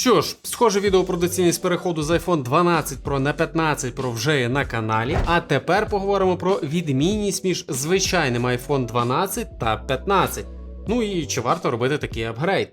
Що ж, схоже відео про доцільність переходу з iPhone 12 Pro на 15 Pro вже є на каналі. А тепер поговоримо про відмінність між звичайним iPhone 12 та 15. Ну і чи варто робити такий апгрейд.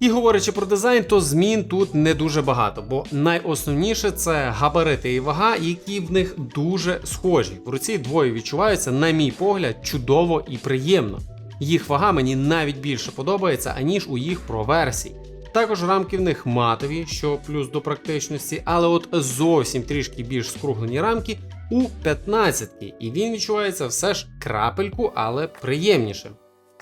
І говорячи про дизайн, то змін тут не дуже багато, бо найосновніше це габарити і вага, які в них дуже схожі. В руці двоє відчуваються, на мій погляд, чудово і приємно. Їх вага мені навіть більше подобається, аніж у їх про версій. Також рамки в них матові, що плюс до практичності, але от зовсім трішки більш скруглені рамки у 15-ки, і він відчувається все ж крапельку, але приємніше.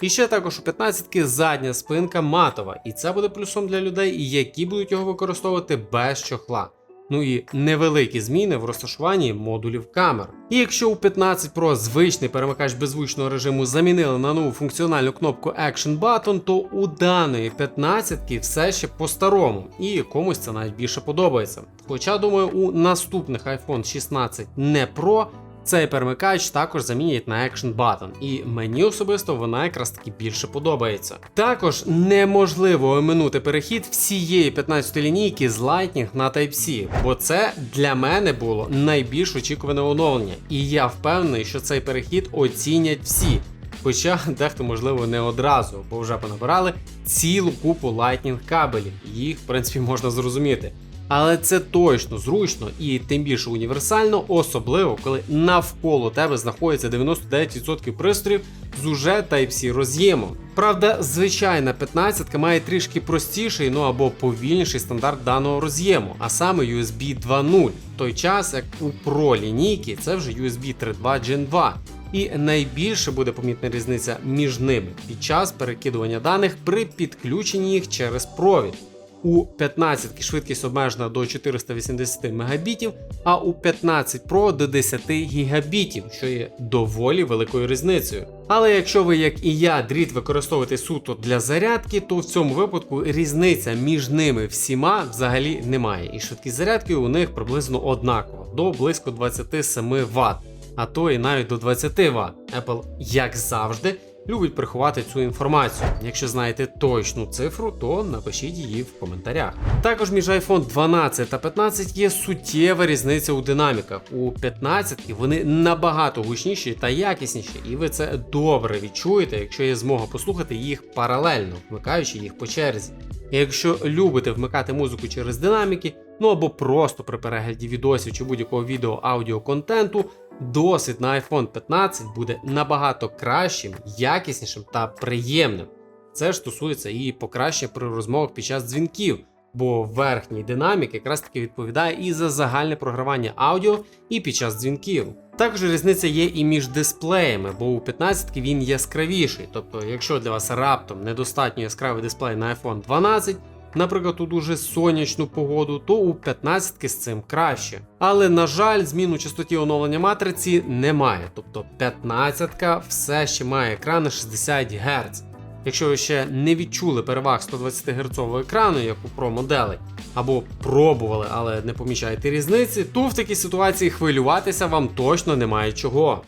І ще також у 15 задня спинка матова, і це буде плюсом для людей, які будуть його використовувати без чохла. Ну і невеликі зміни в розташуванні модулів камер. І якщо у 15 Pro звичний перемикач беззвучного режиму замінили на нову функціональну кнопку Action Button, то у даної 15 все ще по-старому, і комусь це навіть більше подобається. Хоча, думаю, у наступних iPhone 16 не Pro цей перемикач також замінять на Action Button, і мені особисто вона якраз таки більше подобається. Також неможливо оминути перехід всієї 15 лінійки з Lightning на Type-C, бо це для мене було найбільш очікуване оновлення, і я впевнений, що цей перехід оцінять всі. Хоча дехто, можливо, не одразу, бо вже понабирали цілу купу Lightning кабелів, їх, в принципі, можна зрозуміти. Але це точно зручно і тим більше універсально, особливо коли навколо тебе знаходиться 99% пристроїв з уже Type-C роз'ємом. Правда, звичайна 15 має трішки простіший, ну або повільніший стандарт даного роз'єму, а саме USB 2.0, в той час як у Pro лінійки це вже USB 3.2 Gen 2. І найбільше буде помітна різниця між ними під час перекидування даних при підключенні їх через провід. У 15 швидкість обмежена до 480 Мбітів, а у 15 Pro до 10 гігабітів, що є доволі великою різницею. Але якщо ви, як і я, дріт використовуєте суто для зарядки, то в цьому випадку різниця між ними всіма взагалі немає. І швидкість зарядки у них приблизно однакова до близько 27 Вт, а то і навіть до 20 Вт. Apple, як завжди, любить приховати цю інформацію. Якщо знаєте точну цифру, то напишіть її в коментарях. Також між iPhone 12 та 15 є суттєва різниця у динаміках. У 15 вони набагато гучніші та якісніші, і ви це добре відчуєте, якщо є змога послухати їх паралельно, вмикаючи їх по черзі. Якщо любите вмикати музику через динаміки, ну або просто при перегляді відосів чи будь-якого відео аудіо контенту, досвід на iPhone 15 буде набагато кращим, якіснішим та приємним. Це ж стосується і покращення при розмовах під час дзвінків, бо верхній динамік якраз таки відповідає і за загальне програвання аудіо, і під час дзвінків. Також різниця є і між дисплеями, бо у 15 він яскравіший. Тобто, якщо для вас раптом недостатньо яскравий дисплей на iPhone 12, наприклад, у дуже сонячну погоду, то у 15 з цим краще. Але, на жаль, змін у частоті оновлення матриці немає. Тобто 15 все ще має екран на 60 Гц. Якщо ви ще не відчули переваг 120 Гц екрану, як у Pro моделей, або пробували, але не помічаєте різниці, то в такій ситуації хвилюватися вам точно немає чого.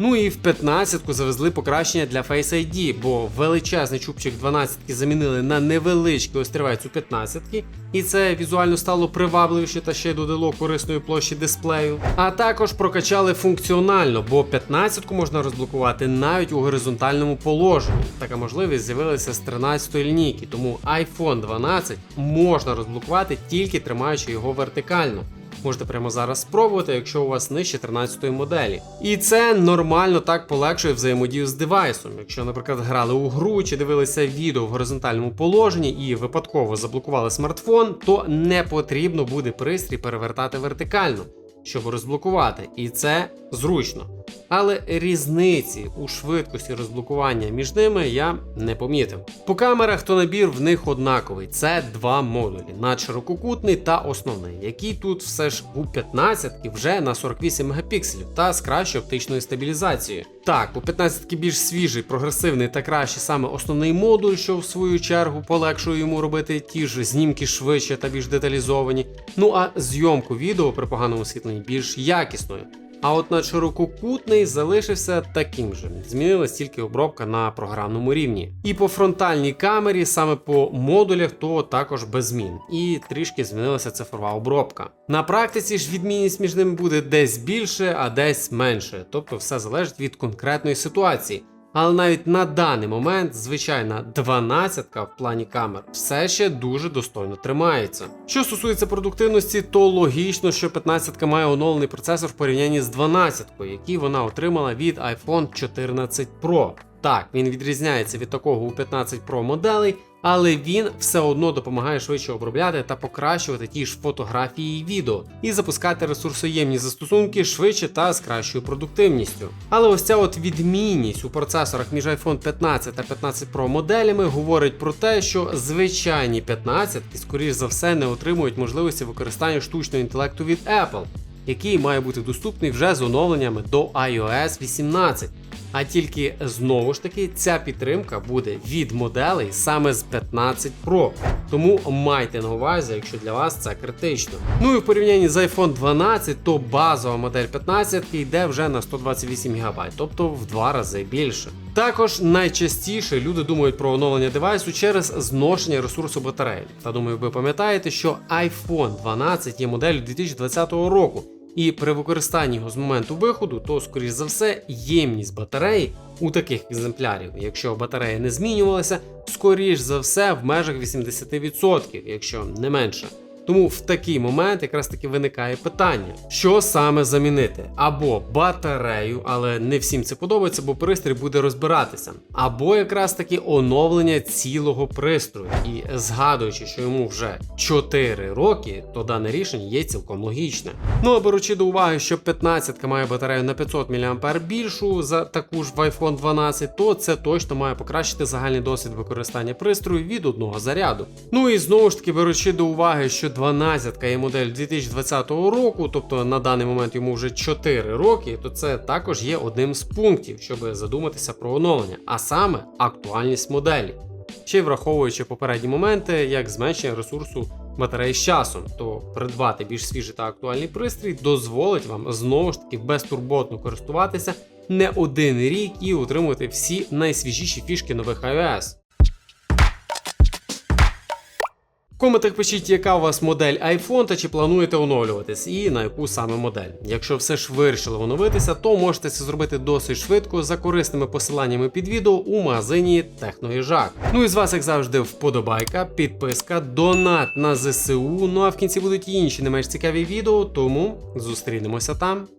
Ну і в 15-ку завезли покращення для Face ID, бо величезний чубчик 12-ки замінили на невеличкий острівець у 15-ки, і це візуально стало привабливіше та ще додало корисної площі дисплею. А також прокачали функціонально, бо 15-ку можна розблокувати навіть у горизонтальному положенні. Така можливість з'явилася з 13-ї лінійки, тому iPhone 12 можна розблокувати тільки тримаючи його вертикально. Можете прямо зараз спробувати, якщо у вас нижче 13-ї моделі. І це нормально так полегшує взаємодію з девайсом. Якщо, наприклад, грали у гру чи дивилися відео в горизонтальному положенні і випадково заблокували смартфон, то не потрібно буде пристрій перевертати вертикально, щоб розблокувати. І це зручно. Але різниці у швидкості розблокування між ними я не помітив. По камерах то набір в них однаковий. Це два модулі надширококутний та основний, який тут все ж у 15 вже на 48 мегапікселів та з кращою оптичною стабілізацією. Так, у 15 більш свіжий, прогресивний та кращий саме основний модуль, що в свою чергу полегшує йому робити ті ж знімки швидше та більш деталізовані. Ну а зйомку відео при поганому освітленні більш якісною. А от на ширококутний залишився таким же. Змінилась тільки обробка на програмному рівні. І по фронтальній камері, саме по модулях, то також без змін. І трішки змінилася цифрова обробка. На практиці ж відмінність між ними буде десь більше, а десь менше. Тобто все залежить від конкретної ситуації. Але навіть на даний момент звичайна 12 в плані камер все ще дуже достойно тримається. Що стосується продуктивності, то логічно, що 15 має оновлений процесор в порівнянні з 12, який вона отримала від iPhone 14 Pro. Так, він відрізняється від такого у 15 Pro моделей, але він все одно допомагає швидше обробляти та покращувати ті ж фотографії і відео, і запускати ресурсоємні застосунки швидше та з кращою продуктивністю. Але ось ця от відмінність у процесорах між iPhone 15 та 15 Pro моделями говорить про те, що звичайні 15 скоріш за все не отримують можливості використання штучного інтелекту від Apple, який має бути доступний вже з оновленнями до iOS 18. А тільки знову ж таки ця підтримка буде від моделей саме з 15 Pro. Тому майте на увазі, якщо для вас це критично. Ну і в порівнянні з iPhone 12, то базова модель 15 йде вже на 128 ГБ, тобто в два рази більше. Також найчастіше люди думають про оновлення девайсу через зношення ресурсу батареї. Та думаю, ви пам'ятаєте, що iPhone 12 є моделлю 2020 року. І при використанні його з моменту виходу, то, скоріш за все, ємність батареї у таких екземплярів, якщо батарея не змінювалася, скоріш за все в межах 80%, якщо не менше. Тому в такий момент якраз таки виникає питання, що саме замінити: або батарею, але не всім це подобається, бо пристрій буде розбиратися, або якраз таки оновлення цілого пристрою. І згадуючи, що йому вже 4 роки, то дане рішення є цілком логічне. Ну а беручи до уваги, що 15 має батарею на 500 мАh більшу за таку ж в iPhone 12, то це точно має покращити загальний досвід використання пристрою від одного заряду. Ну і знову ж таки беручи до уваги, що 12 є модель 2020 року, тобто на даний момент йому вже 4 роки, то це також є одним з пунктів, щоб задуматися про оновлення, а саме актуальність моделі. Ще й враховуючи попередні моменти, як зменшення ресурсу батареї з часом, то придбати більш свіжий та актуальний пристрій дозволить вам знову ж таки безтурботно користуватися не один рік і отримувати всі найсвіжіші фішки нових iOS. В коментах пишіть, яка у вас модель iPhone та чи плануєте оновлюватись, і на яку саме модель. Якщо все ж вирішили оновитися, то можете це зробити досить швидко за корисними посиланнями під відео у магазині Техноїжак. Ну і з вас, як завжди, вподобайка, підписка, донат на ЗСУ. Ну а в кінці будуть інші не менш цікаві відео, тому зустрінемося там.